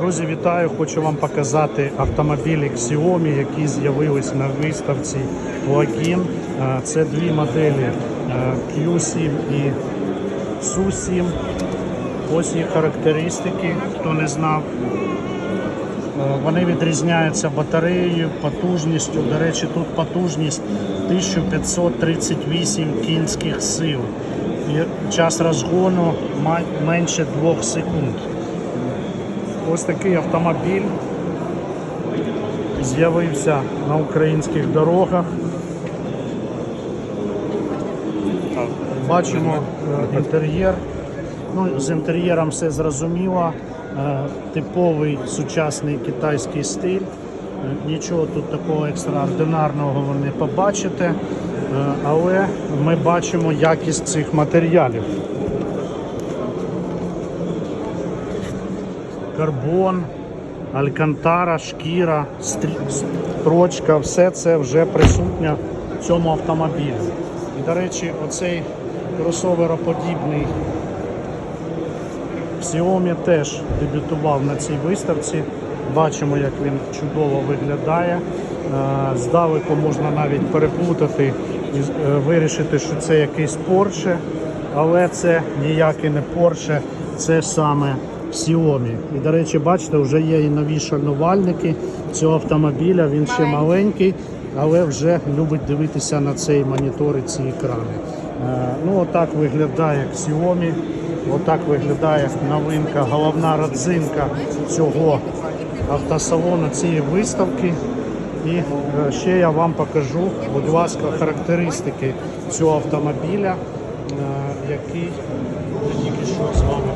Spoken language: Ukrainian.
Друзі, вітаю! Хочу вам показати автомобілі Xiaomi, які з'явились на виставці Login. Е, Це дві моделі е, Q7 і SU7. Ось їх характеристики, хто не знав. Е, Вони відрізняються батареєю, потужністю. До речі, тут потужність 1538 кінських сил. І час розгону менше 2 секунд. Ось такий автомобіль з'явився на українських дорогах. Бачимо е, інтер'єр. Ну, з інтер'єром все зрозуміло. Е, Типовий сучасний китайський стиль. Е, Нічого тут такого екстраординарного ви не побачите, але ми бачимо якість цих матеріалів. Карбон, алькантара, шкіра, строчка, все це вже присутнє в цьому автомобілі. І, до речі, оцей кросовероподібний Xiaomi теж дебютував на цій виставці. Бачимо, як він чудово виглядає. Е, Здалеку можна навіть переплутати і е, вирішити, що це якийсь Porsche, але це ніякий не Porsche, це саме Xiaomi. І, до речі, бачите, вже є і нові шанувальники цього автомобіля. Він ще маленький, але вже любить дивитися на цей монітор і ці екрани. Е, Ну, отак виглядає Xiaomi. Отак виглядає новинка, головна родзинка цього автосалону, цієї виставки. І е, ще я вам покажу, будь ласка, характеристики цього автомобіля, е, який тільки що з вами